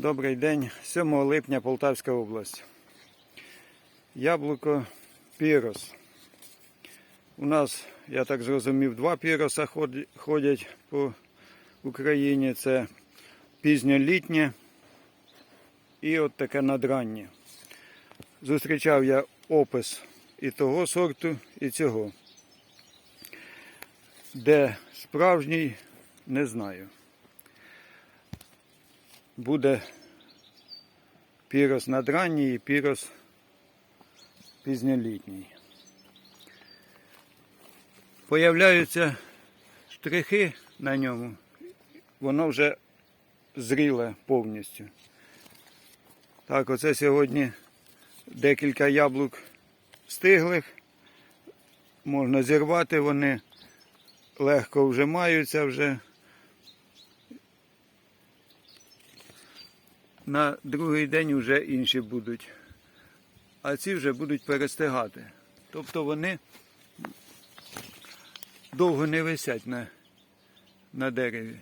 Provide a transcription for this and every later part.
Добрий день, 7 липня Полтавська область. Яблуко Пірос. У нас, я так зрозумів, два піроса ходять по Україні. Це пізньолітнє і от таке надраннє. Зустрічав я опис і того сорту, і цього. Де справжній, не знаю. Буде пірос надранній і пірос пізньолітній. Появляються штрихи на ньому, воно вже зріле повністю. Так, оце сьогодні декілька яблук стиглих. Можна зірвати, вони легко вжимаються вже. На другий день вже інші будуть. А ці вже будуть перестигати. Тобто вони довго не висять на, на дереві.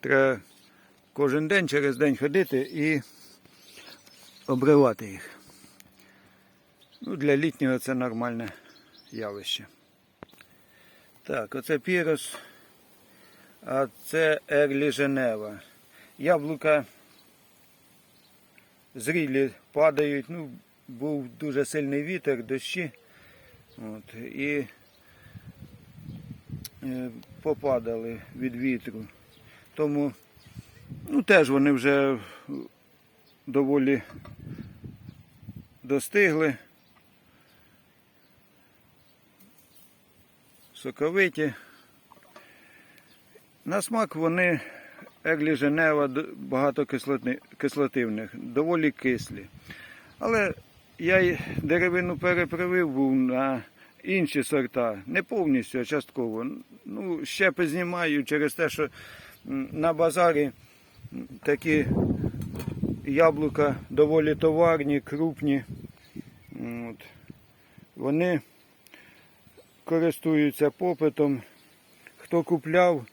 Треба кожен день через день ходити і обривати їх. Ну, для літнього це нормальне явище. Так, оце пірос, а це Ерлі Женева. Яблука зрілі падають, ну, був дуже сильний вітер, дощі. От, і е, попадали від вітру. Тому ну, теж вони вже доволі достигли. Соковиті. На смак вони Еглі Женева багато кислотивних, доволі кислі. Але я деревину перепривив був на інші сорта, не повністю, а частково. Ну, щепи знімаю через те, що на базарі такі яблука доволі товарні, крупні. От. Вони користуються попитом. Хто купляв,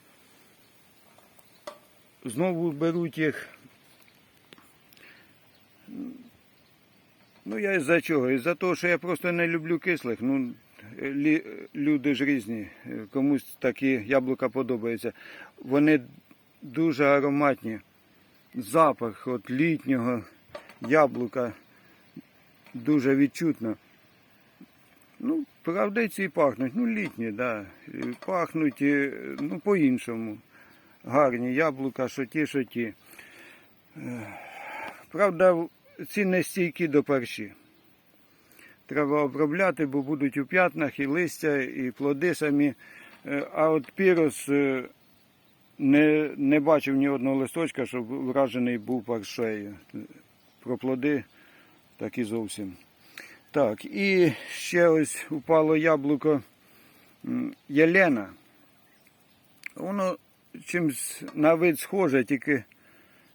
знову беруть їх. Ну, я із-за чого? Із-за того, що я просто не люблю кислих. Ну, лі, люди ж різні. Комусь такі яблука подобаються. Вони дуже ароматні. Запах от літнього яблука дуже відчутно. Ну, правда, і пахнуть. Ну, літні, да. Пахнуть ну, по-іншому гарні яблука, що ті, що ті. Е, Правда, ці не стійкі до перші. Треба обробляти, бо будуть у п'ятнах і листя, і плоди самі. Е, А от пірос е, не, не бачив ні одного листочка, щоб вражений був паршею. Про плоди так і зовсім. Так, і ще ось упало яблуко Єлена. Воно чимсь на вид схоже, тільки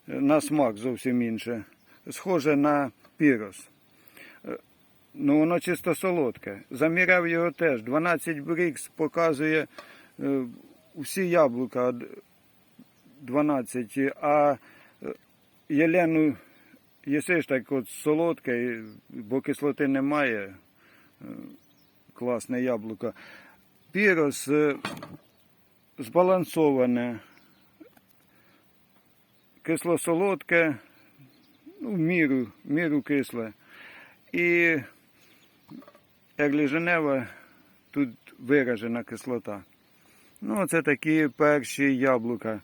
на смак зовсім інше. Схоже на пірос. Е, Ну, воно чисто солодке. Заміряв його теж. 12 брікс показує е, всі яблука 12, а е, Єлену їсиш так от солодке, бо кислоти немає. Е, Класне яблуко. Пірос е, збалансоване, кисло-солодке, ну, в міру, міру кисле. І Ерлі Женева тут виражена кислота. Ну, це такі перші яблука.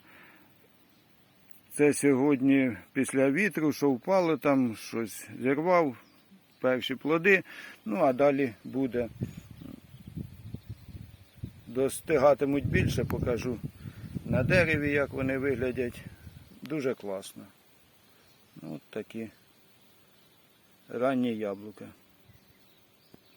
Це сьогодні після вітру, що впало там, щось зірвав, перші плоди. Ну, а далі буде. Достигатимуть більше, покажу на дереві, як вони виглядять. Дуже класно. Ну, От такі ранні яблука.